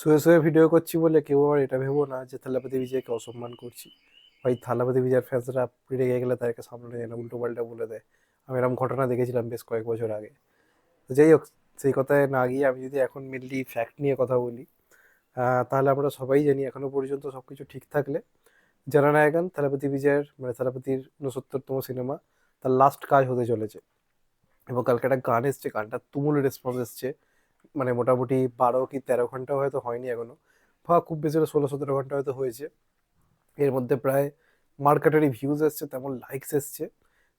শুয়ে শুয়ে ভিডিও করছি বলে কেউ আবার এটা ভেবো না যে থালাপতি বিজয়কে অসম্মান করছি। ভাই, থালাপতি বিজয়ের ফ্যান্সরা রেগে গেলে তাদেরকে সামনে যায় না উল্টো পাল্টা বলে দেয়। আমি এরকম ঘটনা দেখেছিলাম বেশ কয়েক বছর আগে। তো যাই হোক, সেই কথায় না গিয়ে আমি যদি এখন মেনলি ফ্যাক্ট নিয়ে কথা বলি তাহলে আমরা সবাই জানি এখনও পর্যন্ত সব কিছু ঠিক থাকলে। জননায়কন থালাপতি বিজয়ের মানে থালাপতির উনসত্তরতম সিনেমা, তার লাস্ট কাজ হতে চলেছে। এবং কালকে একটা গান এসছে গানটা তুমুল রেসপন্স এসছে। মানে মোটামুটি বারো কি তেরো ঘণ্টা হয়তো হয়নি এখনও। বা খুব বেশি ষোলো সতেরো ঘণ্টা হয়তো হয়েছে। এর মধ্যে প্রায় মার্কেটারি ভিউজ এসছে, তেমন লাইকস এসছে।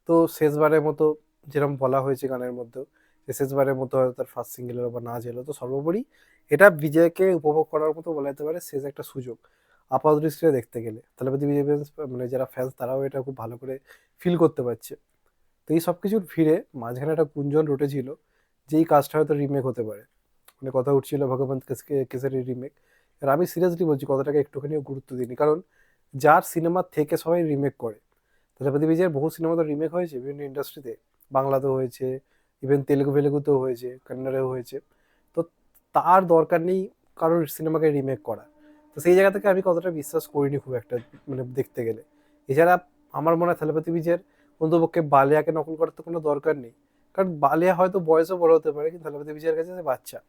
তো শেষবারের মতো যেরকম বলা হয়েছে গানের মধ্যেও, যে শেষবারের মতো হয়তো তার ফার্স্ট সিঙ্গেলের বা নাচ এলো, তো সর্বোপরি এটা বিজয়কে উপভোগ করার মতো বলা যেতে পারে, শেষ একটা সুযোগ। আপাত দৃষ্টিতে দেখতে গেলে। তাহলে বিজয় fans মানে যারা ফ্যান্স তারাও এটা খুব ভালো করে ফিল করতে পারছে। তো এই সব কিছুর ভিড়ে মাঝখানে একটা গুঞ্জন যে এই কাজটা হয়তো রিমেক হতে পারে। মানে কথা উঠছিল ভগবান কেস- কেসারি রিমেক আর আমি সিরিয়াসলি বলছি, কথাটাকে একটুখানিও গুরুত্ব দিইনি। কারণ যার সিনেমা থেকে সবাই রিমেক করে। তথাপতি বিজয়ের বহু সিনেমা তো রিমেক হয়েছে, বিভিন্ন ইন্ডাস্ট্রিতে বাংলাতেও হয়েছে ইভেন তেলেগু ফেলেগুতেও হয়েছে কন্নড়েও হয়েছে। তো তার দরকার নেই কারোর সিনেমাকে রিমেক করা। তো সেই জায়গা থেকে আমি কতটা বিশ্বাস করিনি খুব একটা মানে দেখতে গেলে। এছাড়া আমার মনে হয় থালাপতি বিজয়ের অন্তপক্ষে বালিয়াকে নকল করার তো কোনো দরকার নেই। কারণ বালিয়া হয়তো বয়সও বড় হতে পারে, কিন্তু থালাপতি বিজয়ের কাছে বাচ্চা।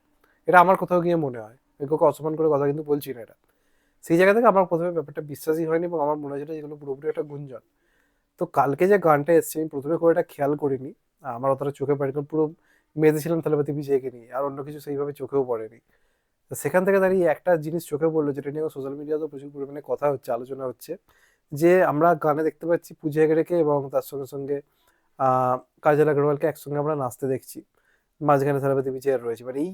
এটা আমার কোথাও গিয়ে মনে হয়। আমি কাউকে অসম্মান করে কথা কিন্তু বলছি না এটা। সেই জায়গা থেকে আমার প্রথমে ব্যাপারটা বিশ্বাসই হয়নি এবং আমার মনে হয়েছিল যেগুলো পুরোপুরি একটা গুঞ্জন। তো কালকে যে গানটা এসছে, আমি প্রথমে করে এটা খেয়াল করিনি। আমার অতটা চোখে পড়ে কারণ পুরো মেতে ছিলাম থালাপতি বিজয়কে নিয়ে, আর অন্য কিছু সেইভাবে চোখেও পড়েনি। তো সেখান থেকে দাঁড়িয়ে একটা জিনিস চোখে পড়ল, যেটা নিয়ে সোশ্যাল মিডিয়াতেও প্রচুর পরিমাণে কথা হচ্ছে, আলোচনা হচ্ছে। যে আমরা গানে দেখতে পাচ্ছি পূজা হেগড়েকে এবং তার সঙ্গে সঙ্গে কাজল আগরওয়ালকে একসঙ্গে আমরা নাচতে দেখছি। মাঝখানে থালাপতি বিজয়ের রয়েছে। মানে এই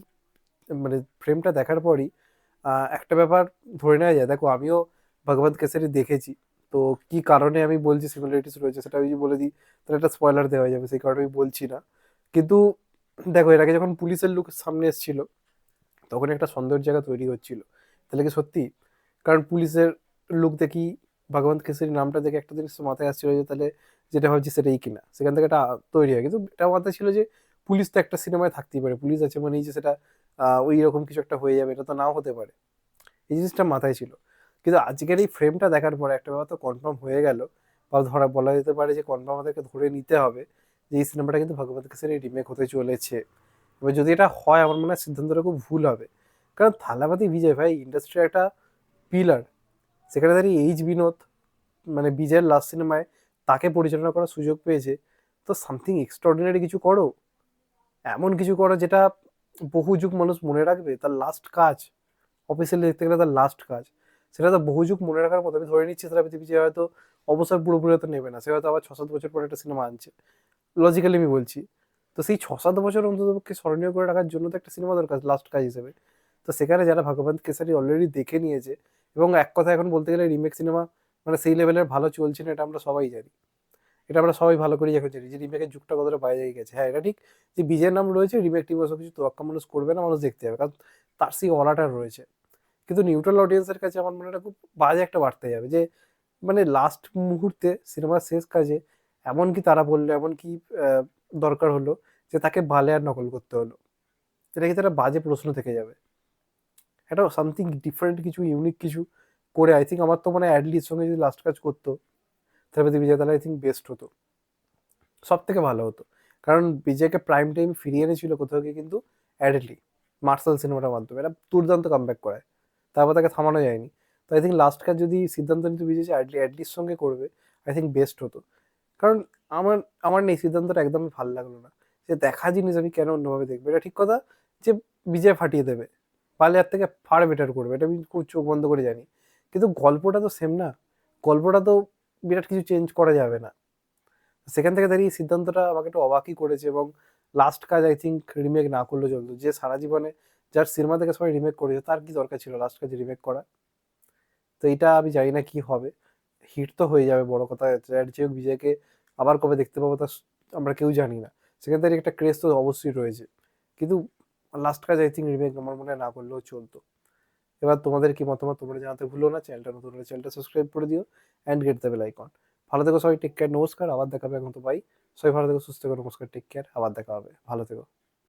মানে ফ্রেমটা দেখার পরই একটা ব্যাপার ধরে নেওয়া যায়। দেখো, আমিও ভগবত কেসারি দেখেছি। তো কি কারণে আমি বলছি সিমিলারিটিস রয়েছে সেটা আমি বলে দিই, তাহলে একটা স্পয়লার দেওয়া যাবে, সেই কারণে আমি বলছি না। কিন্তু দেখো, এর আগে যখন পুলিশের লুক সামনে এসেছিল, তখন একটা সন্দেহের জায়গা তৈরি হচ্ছিল। তাহলে কি সত্যি? কারণ পুলিশের লুক দেখি ভগবন্ত কেসরি নামটা দেখে একটা জিনিস মাথায় আসছিল যে, তাহলে যেটা ভাবছি সেটাই কিনা। সেখান থেকে এটা তৈরি হয়। কিন্তু এটা মাথায় ছিল যে, পুলিশ তো একটা সিনেমায় থাকতেই পারে। পুলিশ আছে মানেই যে, সেটা ওই রকম কিছু একটা হয়ে যাবে, এটা তো নাও হতে পারে। এই জিনিসটা মাথায় ছিল। কিন্তু আজকের এই ফ্রেমটা দেখার পরে একটা ব্যাপার তো কনফার্ম হয়ে গেল বা ধরা, বলা যেতে পারে যে কনফার্ম আমাদেরকে ধরে নিতে হবে যে এই সিনেমাটা কিন্তু ভগবত কেসরি রিমেক হতে চলেছে। এবার যদি এটা হয়, আমার মনে হয় সিদ্ধান্তটা খুব ভুল হবে। কারণ থালাপাতি বিজয় ভাই ইন্ডাস্ট্রির একটা পিলার সেখানে দাঁড়িয়ে এইচ বিনোদ মানে বিজয়ের লাস্ট সিনেমায় তাকে পরিচালনা করার সুযোগ পেয়েছে। তো সামথিং এক্সট্রাঅর্ডিনারি কিছু করো। এমন কিছু করো যেটা বহু যুগ মানুষ মনে রাখবে তার লাস্ট কাজ অফিসিয়ালি দেখতে গেলে তার লাস্ট কাজ। সেটা তো বহু যুগ মনে রাখার মতো, আমি ধরে নিচ্ছি থালাপতি বিজয় হয়তো অবসর পুরোপুরি হয়তো নেবে না, সে হয়তো আবার ছ সাত বছর পরে একটা সিনেমা আনছে। লজিক্যালি আমি বলছি। তো সেই ছ সাত বছর অন্ততপক্ষে স্মরণীয় করে রাখার জন্য তো একটা সিনেমা দরকার লাস্ট কাজ হিসেবে। তো সেখানে যারা ভগবন্ত কেসারি অলরেডি দেখে নিয়েছে, এবং এক কথা এখন বলতে গেলে রিমেক সিনেমা মানে সেই লেভেলের ভালো চলছে না, এটা আমরা সবাই জানি। এটা আমরা সবাই ভালো করে এখন জানি যে রিমেকের যুগটা কতটা বাইরে গেছে। হ্যাঁ এটা ঠিক যে বিজয়ের নাম রয়েছে, রিমেক টিম সব কিছু তোয়াক্কা মানুষ করবে না, মানুষ দেখতে যাবে। কারণ তার সেই অলাটা রয়েছে। কিন্তু নিউট্রাল অডিয়েন্সের কাছে আমার মনে হয় খুব বাজে একটা বার্তা যাবে যে মানে লাস্ট মুহূর্তে সিনেমার শেষ কাজে এমন কি তারা বলল, এমন কি দরকার হলো যে তাকে বালে আর নকল করতে হলো। এটা কি তারা বাজে প্রশ্ন থেকে যাবে। একটা সামথিং ডিফারেন্ট কিছু ইউনিক কিছু করে আই থিঙ্ক আমার তো মানে অ্যাডলির সঙ্গে যদি লাস্ট কাজ করতো তাহলে বিজয় তাহলে আই থিঙ্ক বেস্ট হতো। সব থেকে ভালো হতো। কারণ বিজয়কে প্রাইম টাইম ফিরিয়ে এনেছিল কোথাও গিয়ে কিন্তু অ্যাডলি মার্শাল সিনেমাটার মাধ্যমে। এটা দুর্দান্ত কামব্যাক করায়। তারপর তাকে থামানো যায়নি। তো আই থিঙ্ক লাস্ট কাজ যদি সিদ্ধান্ত নিতে বিজয় যে অ্যাডলি অ্যাডলির সঙ্গে করবে আই থিঙ্ক বেস্ট হতো। কারণ আমার আমার নেই সিদ্ধান্তটা একদমই ভালো লাগল না। যে দেখা জিনিস আমি কেন অন্যভাবে দেখব? এটা ঠিক কথা যে বিজয় ফাটিয়ে দেবে। পালিয়ার থেকে ফার বেটার করবে। এটা আমি খুব চোখ বন্ধ করে জানি। কিন্তু গল্পটা তো সেম না। গল্পটা তো বিরাট কিছু চেঞ্জ করা যাবে না। সেখান থেকে দাঁড়িয়ে সিদ্ধান্তটা আমাকে একটু অবাকই করেছে এবং লাস্ট কাজ আই থিঙ্ক রিমেক না করলে চলতো। যে সারা জীবনে যার সিনেমা থেকে সবাই রিমেক করেছে, তার কি দরকার ছিল লাস্ট কাজে রিমেক করা? তো এটা আমি জানি না কি হবে। হিট তো হয়ে যাবে, বড় কথা। যে বিজয়কে আবার কবে দেখতে পাবো তা আমরা কেউ জানি না। সেখান থেকে একটা ক্রেজ তো অবশ্যই রয়েছে। কিন্তু লাস্ট কাজ আই থিঙ্ক রিমেক আমার মনে হয় না করলেও চলতো। এবার তোমাদের কি মতামত তোমরা জানাতে ভুলো না, চ্যানেলটা নতুন হলে চ্যানেলটা সাবস্ক্রাইব করে দিও and get the bell icon ভালো থেকো সবাই টেক কেয়ার নমস্কার, আবার দেখা হবে এখন তো ভাই সবাই ভালো থেকো, সুস্থ থেকো, নমস্কার টেক কেয়ার আবার দেখা হবে। ভালো থেকো।